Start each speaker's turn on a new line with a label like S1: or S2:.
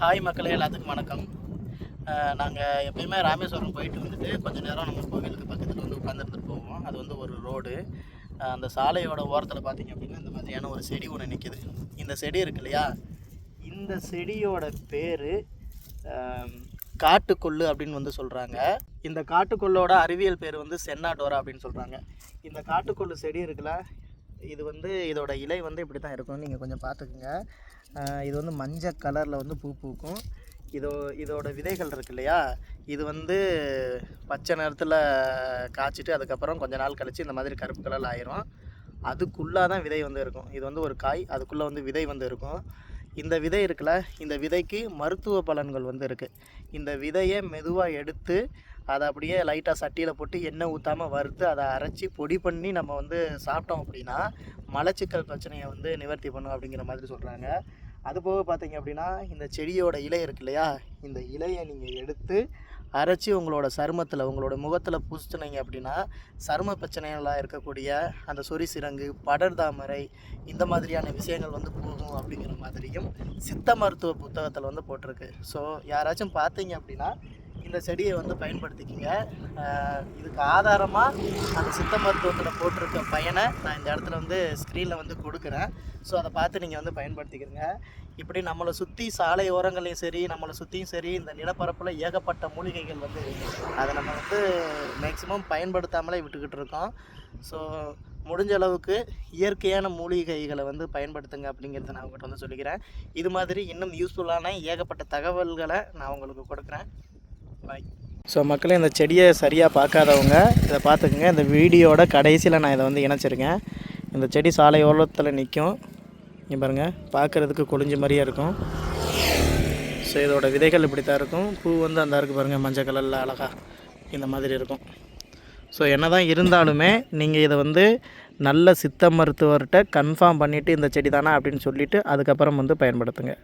S1: Hi மக்களே எல்லாத்துக்கும் வணக்கம். நாங்கள் எப்பயுமே ராமேஸ்வரம் போயிட்டு வந்துட்டு கொஞ்ச நேரம் நம்ம கோவிலுக்கு பக்கத்தில் வந்து உட்காந்துருந்துட்டு போவோம். அது வந்து ஒரு ரோடு. அந்த சாலையோட ஓரத்தில் பார்த்தீங்க அப்படின்னா இந்த மாதிரியான ஒரு செடி ஒன்று நிற்கிது இந்த செடி இருக்கு இல்லையா? இந்த செடியோட பேர் காட்டுக்கொள்ளு அப்படின்னு வந்து சொல்கிறாங்க இந்த காட்டுக்கொள்ளோட அறிவியல் பேர் வந்து சென்னாடோரா அப்படின்னு சொல்கிறாங்க இந்த காட்டுக்கொள்ளு செடி இருக்குல்ல இது வந்து இதோட இலை வந்து இப்படி தான் இருக்கும் நீங்கள் கொஞ்சம் பார்த்துக்குங்க. இது வந்து மஞ்சள் கலரில் வந்து பூ பூக்கும். இதோ இதோட விதைகள் இருக்கு இல்லையா? இது வந்து பச்சை நேரத்தில் காய்ச்சிட்டு அதுக்கப்புறம் கொஞ்ச நாள் கழித்து இந்த மாதிரி கருப்பு கலரில் ஆயிரும். அதுக்குள்ளே தான் விதை வந்து இருக்கும். இது வந்து ஒரு காய். அதுக்குள்ளே வந்து விதை வந்து இருக்கும். இந்த விதை இருக்குல்ல இந்த விதைக்கு மருத்துவ பலன்கள் வந்து இருக்குது இந்த விதையை மெதுவாக எடுத்து அதை அப்படியே லைட்டாக சட்டியில் போட்டு எண்ணெய் ஊற்றாமல் வறுத்து அதை அரைச்சி பொடி பண்ணி நம்ம வந்து சாப்பிட்டோம் அப்படின்னா மலச்சிக்கல் பிரச்சனையை வந்து நிவர்த்தி பண்ணும் அப்படிங்கிற மாதிரி சொல்கிறாங்க அது போக பார்த்தீங்க அப்படின்னா இந்த செடியோட இலை இருக்கு இல்லையா? இந்த இலையை நீங்கள் எடுத்து அரைச்சி உங்களோட சருமத்தில் உங்களோட முகத்தில் பூசினீங்க அப்படின்னா சரும பிரச்சனைகளாக இருக்கக்கூடிய அந்த சொறி சிரங்கு படர்தாமரை இந்த மாதிரியான விஷயங்கள் வந்து போகும் அப்படிங்கிற மாதிரியும் சித்த மருத்துவ புத்தகத்தில் வந்து போட்டிருக்கு. ஸோ யாராச்சும் பார்த்தீங்க அப்படின்னா இந்த செடியை வந்து பயன்படுத்திக்கிங்க. இதுக்கு ஆதாரமாக அந்த சித்த மருத்துவத்தில் போட்டிருக்க பயனை நான் இந்த இடத்துல வந்து ஸ்க்ரீனில் வந்து கொடுக்குறேன். ஸோ அதை பார்த்து நீங்கள் வந்து பயன்படுத்திக்கிறங்க இப்படி நம்மளை சுற்றி சாலை ஓரங்களையும் சரி நம்மளை சுற்றியும் சரி இந்த நிலப்பரப்பில் ஏகப்பட்ட மூலிகைகள் வந்து அதை நம்ம வந்து மேக்ஸிமம் பயன்படுத்தாமலே விட்டுக்கிட்டு இருக்கோம். ஸோ முடிஞ்ச அளவுக்கு இயற்கையான மூலிகைகளை வந்து பயன்படுத்துங்க அப்படிங்கிறத நான் உங்கள்கிட்ட வந்து சொல்லிக்கிறேன். இது மாதிரி இன்னும் யூஸ்ஃபுல்லான ஏகப்பட்ட தகவல்களை நான் உங்களுக்கு கொடுக்குறேன். பாய் ஸோ மக்களே இந்த செடியை சரியாக பார்க்காதவங்க இதை பார்த்துக்குங்க. இந்த வீடியோட கடைசியில் நான் இதை வந்து இணைச்சிருக்கேன். இந்த செடி சாலை ஓரத்தில் நிற்கும் இங்கே பாருங்கள் பார்க்குறதுக்கு கொழிஞ்சு மாதிரியே இருக்கும். ஸோ இதோட விதைகள் இப்படி தான் இருக்கும். பூ வந்து அந்த இருக்குது பாருங்கள் மஞ்சள் கலரில் அழகாக இந்த மாதிரி இருக்கும். ஸோ என்ன தான் இருந்தாலுமே நீங்கள் இதை வந்து நல்ல சித்த மருத்துவர்கிட்ட கன்ஃபார்ம் பண்ணிவிட்டு இந்த செடி தானா அப்படின்னு சொல்லிவிட்டு அதுக்கப்புறம் வந்து பயன்படுத்துங்க.